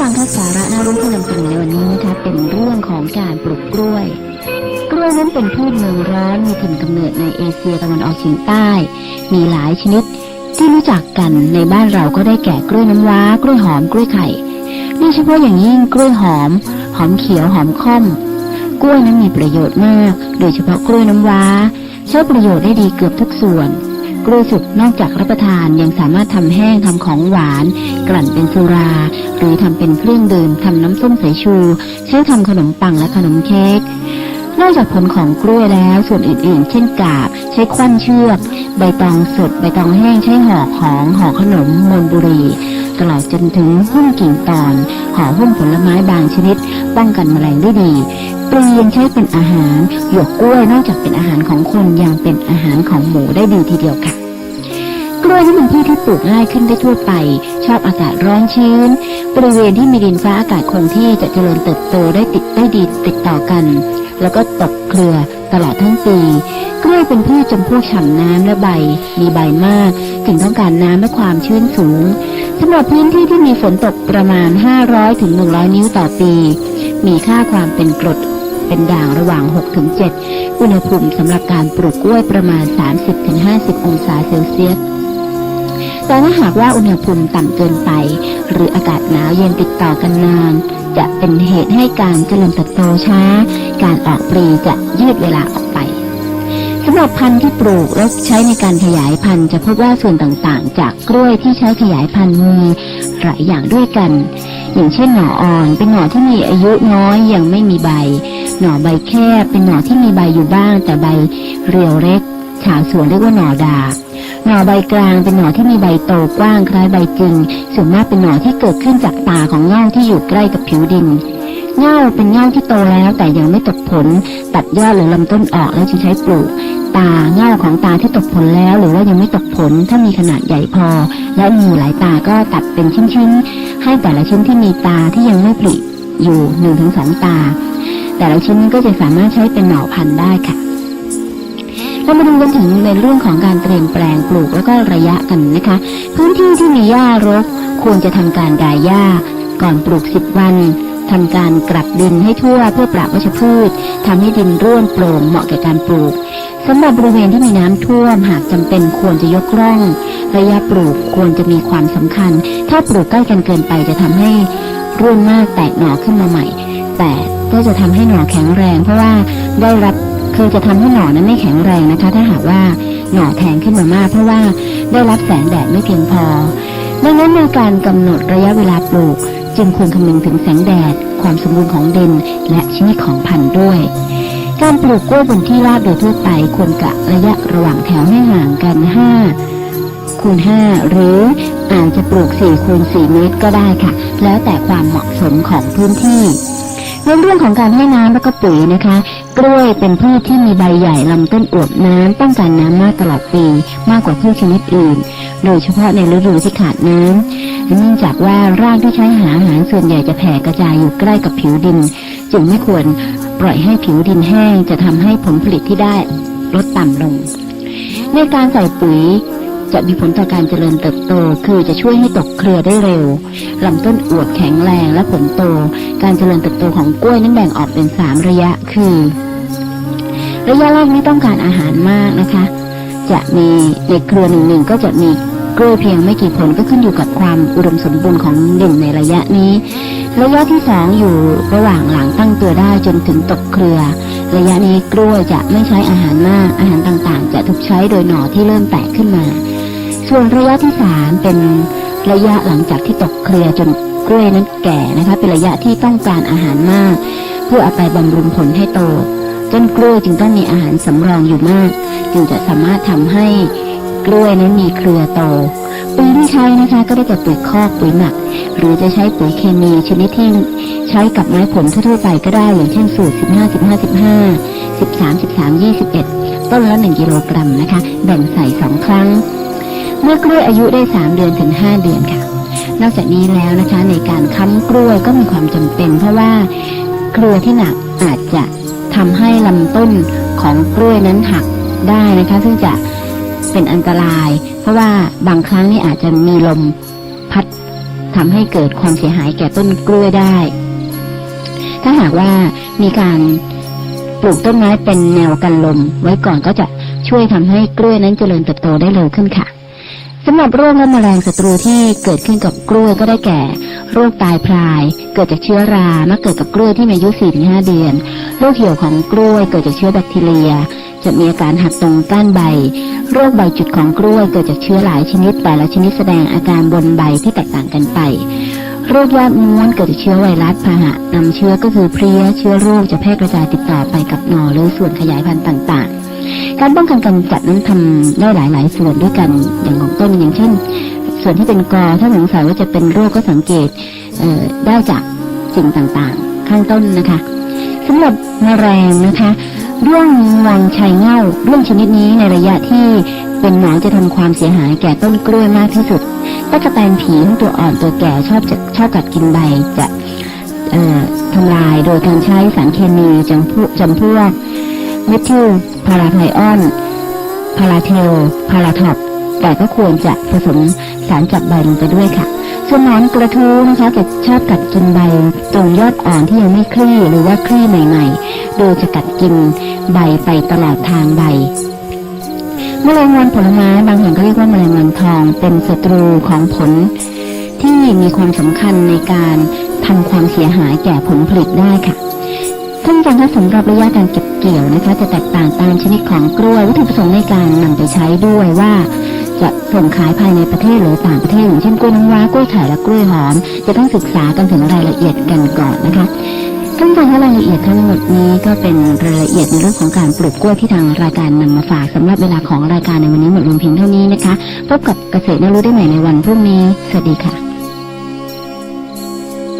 ฟังคะสาระน่ารู้ที่นำเสนอในวันนี้นะคะเป็นเรื่องของการปลูกกล้วย กล้วยนั้นเป็นพืชเมืองร้อนมีถิ่นกำเนิดในเอเชียตะวันออกเฉียงใต้ มีหลายชนิด ที่รู้จักกันในบ้านเราก็ได้แก่กล้วยน้ำว้ากล้วยหอมกล้วยไข่โดยเฉพาะอย่างยิ่งกล้วยหอม หอมเขียวหอมค่อม กล้วยนั้นมีประโยชน์มาก โดยเฉพาะกล้วยน้ำว้า ใช้ประโยชน์ได้ดีเกือบทุกส่วน กล้วยสุกนอกจากรับประทานยังสามารถทำแห้งทำของหวาน กลั่นเป็นสุรา หรือทำเป็นเครื่องดื่มทำน้ำส้มสายชู ใช้ทำขนมปังและขนมเค้กนอกจากผลของกล้วยแล้วส่วนอื่นๆ เช่นกาบ ใช้ควันเชือก ใบตองสด ใบตองแห้งใช้ห่อของห่อขนมมนบุรีตลอดจนถึงหุ้มกิ่งตอนห่อหุ้มผลไม้บางชนิด ป้องกันแมลงได้ดี ปลียังใช้เป็นอาหารหยวกกล้วยนอกจากเป็นอาหารของคนยังเป็นอาหารของหมูได้ดีทีเดียวค่ะ กล้วยนี่เป็นพืชที่ปลูกง่ายขึ้นได้ทั่วไป ชอบอากาศร้อนชื้น บริเวณที่มีดินฟ้าอากาศคงที่จะเจริญเติบโตได้ติดได้ดีติดต่อกัน แล้วก็ตกเครือตลอดทั้งปี กล้วยเป็นพืชจำพวกฉ่ำน้ำและใบ มีใบมากจึงต้องการน้ำและความชื้นสูงสำหรับพื้นที่ที่มีฝนตกประมาณ 500ถึง100 นิ้วต่อปี มีค่าความเป็นกรด เป็นด่างระหว่าง6ถึง7อุณหภูมิสำหรับการปลูกกล้วยประมาณ 30ถึง50 องศาเซลเซียสแต่ถ้าหากว่าอุณหภูมิต่ำเกินไป หรืออากาศหนาวเย็นติดต่อกันนาน จะเป็นเหตุให้การเจริญเติบโตช้า การออกปลีจะยืดเวลาออกไปสำหรับพันธุ์ที่ปลูกและใช้ในการขยายพันธุ์จะพบว่าส่วนต่างๆ จากกล้วยที่ใช้ขยายพันธุ์มีหลายอย่างด้วยกัน อย่างเช่นหน่ออ่อนเป็นหน่อที่มีอายุน้อยยังไม่มีใบ หน่อใบแคบเป็นหน่อที่มีใบอยู่บ้าง แต่ใบเรียวเล็ก ชาวสวนเรียกว่าหน่อดาบหน่อใบกลางเป็นหน่อที่มีใบโตกว้างคล้ายใบจริงส่วนมากเป็นหน่อที่เกิดขึ้นจากตาของเง่าที่อยู่ใกล้กับผิวดินเง่าเป็นเง่าที่โตแล้วแต่ยังไม่ตกผล ตัดยอดหรือลำต้นออกแล้วจึงใช้ปลูก ตาเง่าของตาที่ตกผลแล้ว หรือว่ายังไม่ตกผล ถ้ามีขนาดใหญ่พอ และมีหลายตาก็ตัดเป็นชิ้นๆ ให้แต่ละชิ้นที่มีตาที่ยังไม่ผลิอยู่หนึ่งถึงสองตา แต่ละชิ้นก็จะสามารถใช้เป็นหน่อพันธุ์ได้ค่ะเรามาดูกันถึงในเรื่องของการเตรียมแปลงปลูกแล้วก็ระยะกันนะคะ พื้นที่ที่มีหญ้ารก ควรจะทำการดายหญ้า ก่อนปลูก 10 วันทำการกลับดินให้ทั่วเพื่อปราบวัชพืชทำให้ดินร่วนโปร่งเหมาะแก่การปลูกสำหรับบริเวณที่มีน้ำท่วมหากจำเป็นควรจะยกร่อง ระยะปลูกควรจะมีความสำคัญ ถ้าปลูกใกล้กันเกินไปจะทำให้ร่วนมากแตกหน่อขึ้นมาใหม่ แต่ ก็จะทำให้หน่อแข็งแรง เพราะว่าได้รับคือจะทำให้หน่อนั้นไม่แข็งแรงนะคะ ถ้าหากว่าหน่อแทงขึ้นมามาก เพราะว่าได้รับแสงแดดไม่เพียงพอ ดังนั้นในการกำหนดระยะเวลาปลูก จึงควรคำนึงถึงแสงแดด ความสมบูรณ์ของดินและชนิดของพันธุ์ด้วย การปลูกกล้วยบนที่ราบโดยทั่วไปควรกะระยะระหว่างแถวให้ห่างกัน5คูณ5หรืออาจจะปลูก4คูณ4เมตรก็ได้ค่ะ แล้วแต่ความเหมาะสมของพื้นที่ ในเรื่องของการให้น้ำแล้วก็ปุ๋ยนะคะ กล้วยเป็นพืชที่มีใบใหญ่ลำต้นอวบน้ำต้องการน้ำมากตลอดปี มากกว่าพืชชนิดอื่น โดยเฉพาะในฤดูที่ขาดน้ำเนื่องจากว่ารากที่ใช้หาอาหารส่วนใหญ่จะแผ่กระจายอยู่ใกล้กับผิวดิน จึงไม่ควรปล่อยให้ผิวดินแห้งจะทำให้ผลผลิตที่ได้ลดต่ำลง ในการใส่ปุ๋ย จะมีผลต่อการเจริญเติบโต คือจะช่วยให้ตกเครือได้เร็วลำต้นอวบแข็งแรงและผลโต การเจริญเติบโตของกล้วยนั้นแบ่งออกเป็นสามระยะคือ ระยะแรกไม่ต้องการอาหารมากนะคะ จะมีในเครือหนึ่งหนึ่งก็จะมีกล้วยเพียงไม่กี่ผลก็ขึ้นอยู่กับความอุดมสมบูรณ์ของดินในระยะนี้ ระยะที่สองอยู่ระหว่างหลังตั้งตัวได้จนถึงตกเครือ ระยะนี้กล้วยจะไม่ใช้อาหารมากอาหารต่างๆ จะถูกใช้โดยหน่อที่เริ่มแตกขึ้นมา ส่วนระยะที่สามเป็นระยะหลังจากที่ตกเครือจนกล้วยนั้นแก่นะคะ เป็นระยะที่ต้องการอาหารมาก เพื่อเอาไปบำรุงผลให้โตต้นกล้วยจึงต้องมีอาหารสำรองอยู่มาก จึงจะสามารถทำให้กล้วยนั้นมีเครือโตปุ๋ยที่ใช้นะคะก็ได้แก่ปุ๋ยคอกปุ๋ยหมัก หรือจะใช้ปุ๋ยเคมีชนิดที่ใช้กับไม้ผลทั่วๆไปก็ได้อย่างเช่นสูตร 15 15 15 13 13 21 ต้นละ 1 กิโลกรัมนะคะ แบ่งใส่ 2 ครั้ง เมื่อกล้วยอายุได้ 3 เดือนถึง 5 เดือนค่ะ นอกจากนี้แล้วนะคะในการค้ำกล้วยก็มีความจำเป็น เพราะว่าเครือที่หนักอาจจะทำให้ลำต้นของกล้วยนั้นหักได้นะคะ ซึ่งจะเป็นอันตราย เพราะว่าบางครั้งนี่อาจจะมีลมพัดทำให้เกิดความเสียหายแก่ต้นกล้วยได้ ถ้าหากว่ามีการปลูกต้นไม้เป็นแนวกันลม ไว้ก่อนก็จะช่วยทำให้กล้วยนั้นเจริญเติบโตได้เร็วขึ้นค่ะ สำหรับโรคและแมลงศัตรูที่เกิดขึ้นกับกล้วยก็ได้แก่ โรคตายพราย เกิดจากเชื้อรามักเกิดกับกล้วยที่มีอายุ 4-5 เดือน โรคเหี่ยวของกล้วยเกิดจากเชื้อแบคทีเรีย จะมีอาการหักตรงก้านใบ โรคใบจุดของกล้วยเกิดจากเชื้อหลายชนิดแต่ละชนิดแสดงอาการบนใบที่แตกต่างกันไป โรคยอดม้วนเกิดจากเชื้อไวรัสพาหะนำเชื้อก็คือเพลี้ยเชื้อโรคจะแพร่กระจายติดต่อไปกับหน่อหรือส่วนขยายพันธุ์ต่างๆ การป้องกันกำจัดนั้นทำได้หลาย ๆ ส่วนด้วยกันอย่างของต้นอย่างเช่น ส่วนที่เป็นกอถ้าสงสัยว่าจะเป็นโรคก็สังเกตเได้จากสิ่งต่างๆ ข้างต้นนะคะสำหรับแมลงนะคะร่วงวังชัยเง่าร่วงชนิดนี้ในระยะที่เป็นหนอนจะทำความเสียหายแก่ต้นกล้วยมากที่สุดตะกแตนผีของตัวอ่อนตัวแก่ชอบจะชอบกัดกินใบจะทำลายโดยการใช้สารเคมีจำพวกจำพวก เมทิลพาราไทออน พาราเทล พาราท็อปแต่ก็ควรจะผสมสารจับใบลงไปด้วยค่ะ ส่วนหนอนกระทู้นะคะจะชอบกัดกินใบตรงยอดอ่อนที่ยังไม่คลี่หรือว่าคลี่ใหม่ๆ โดยจะกัดกินใบไปตลอดทางใบแมลงวันผลไม้บางแห่งก็เรียกว่าแมลงวันทองเป็นศัตรูของผล ที่มีความสำคัญในการทำความเสียหายแก่ผลผลิตได้ค่ะ ท่านอาจารย์คะสำหรับระยะการเก็บเกี่ยวนะคะ จะแตกต่างตามชนิดของกล้วยวัตถุประสงค์ในการนำไปใช้ด้วยว่าจะส่งขายภายในประเทศหรือต่างประเทศอย่างเช่นกล้วยน้ำว้ากล้วยไข่และกล้วยหอม จะต้องศึกษากันถึงรายละเอียดกันก่อนนะคะท่านฟังว่ารายละเอียดทั้งหมดนี้ก็เป็นรายละเอียดในเรื่องของการปลูกกล้วยที่ทางรายการนำมาฝากสำหรับเวลาของรายการในวันนี้หมดลงเพียงเท่านี้นะคะพบกับเกษตรน่ารู้ได้ใหม่ในวันพรุ่งนี้สวัสดีค่ะ